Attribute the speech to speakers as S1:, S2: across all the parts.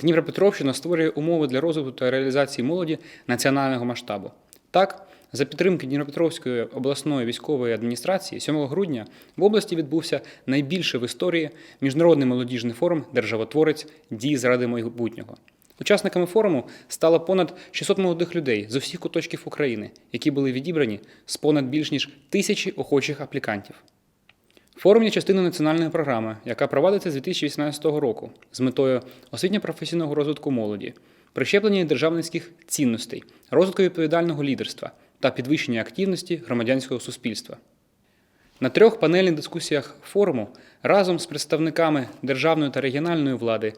S1: Дніпропетровщина створює умови для розвитку та реалізації молоді національного масштабу. Так, за підтримки Дніпропетровської обласної військової адміністрації 7 грудня в області відбувся найбільший в історії міжнародний молодіжний форум Державотворець дії заради майбутнього. Учасниками форуму стало понад 600 молодих людей з усіх куточків України, які були відібрані з понад більш ніж тисячі охочих аплікантів. Форум є частиною національної програми, яка провадиться з 2018 року з метою освітньо-професійного розвитку молоді, прищеплення державницьких цінностей, розвитку відповідального лідерства та підвищення активності громадянського суспільства. На трьох панельних дискусіях форуму разом з представниками державної та регіональної влади,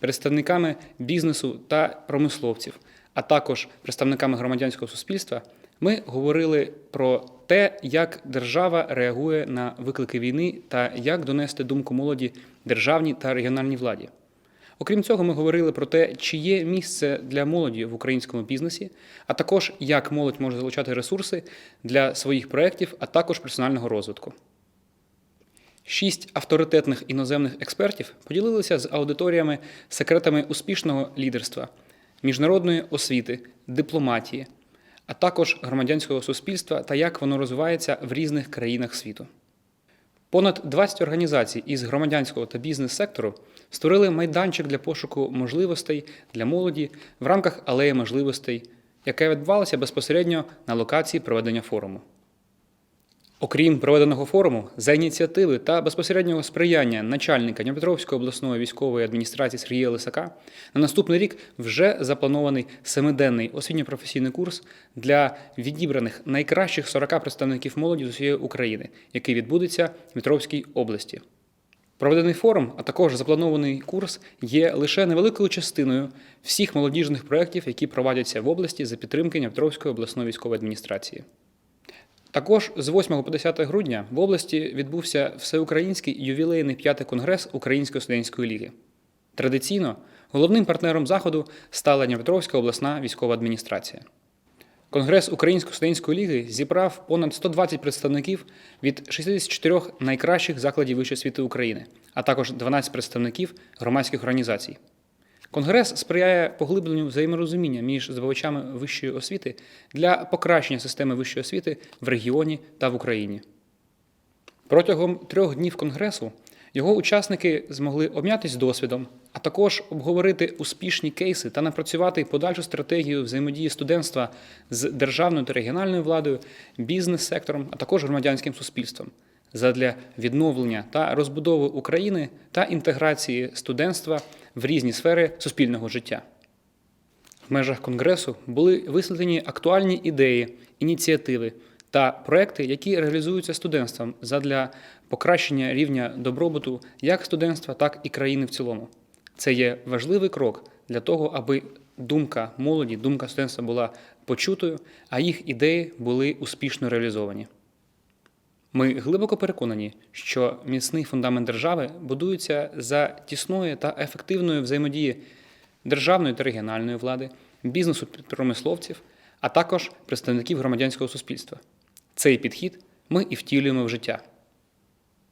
S1: представниками бізнесу та промисловців, а також представниками громадянського суспільства, ми говорили про те, як держава реагує на виклики війни та як донести думку молоді державній та регіональній владі. Окрім цього, ми говорили про те, чи є місце для молоді в українському бізнесі, а також як молодь може залучати ресурси для своїх проєктів, а також персонального розвитку. Шість авторитетних іноземних експертів поділилися з аудиторіями секретами успішного лідерства, міжнародної освіти, дипломатії, а також громадянського суспільства та як воно розвивається в різних країнах світу. Понад 20 організацій із громадянського та бізнес-сектору створили майданчик для пошуку можливостей для молоді в рамках алеї можливостей, яка відбувалася безпосередньо на локації проведення форуму. Окрім проведеного форуму, за ініціативи та безпосереднього сприяння начальника Дніпропетровської обласної військової адміністрації Сергія Лисака на наступний рік вже запланований семиденний освітньо-професійний курс для відібраних найкращих 40 представників молоді з усієї України, який відбудеться в Дніпровській області. Проведений форум, а також запланований курс є лише невеликою частиною всіх молодіжних проєктів, які проводяться в області за підтримки Дніпропетровської обласної військової адміністрації. Також з 8 по 10 грудня в області відбувся всеукраїнський ювілейний п'ятий конгрес Української студентської ліги. Традиційно головним партнером заходу стала Дніпропетровська обласна військова адміністрація. Конгрес Української студентської ліги зібрав понад 120 представників від 64 найкращих закладів вищої освіти України, а також 12 представників громадських організацій. Конгрес сприяє поглибленню взаєморозуміння між здобувачами вищої освіти для покращення системи вищої освіти в регіоні та в Україні. Протягом трьох днів конгресу його учасники змогли обм'ятись досвідом, а також обговорити успішні кейси та напрацювати подальшу стратегію взаємодії студентства з державною та регіональною владою, бізнес-сектором, а також громадянським суспільством задля відновлення та розбудови України та інтеграції студентства в різні сфери суспільного життя. В межах конгресу були висвітлені актуальні ідеї, ініціативи та проекти, які реалізуються студентством задля покращення рівня добробуту як студентства, так і країни в цілому. Це є важливий крок для того, аби думка молоді, думка студентства була почутою, а їх ідеї були успішно реалізовані. Ми глибоко переконані, що міцний фундамент держави будується за тісної та ефективною взаємодії державної та регіональної влади, бізнесу промисловців, а також представників громадянського суспільства. Цей підхід ми і втілюємо в життя.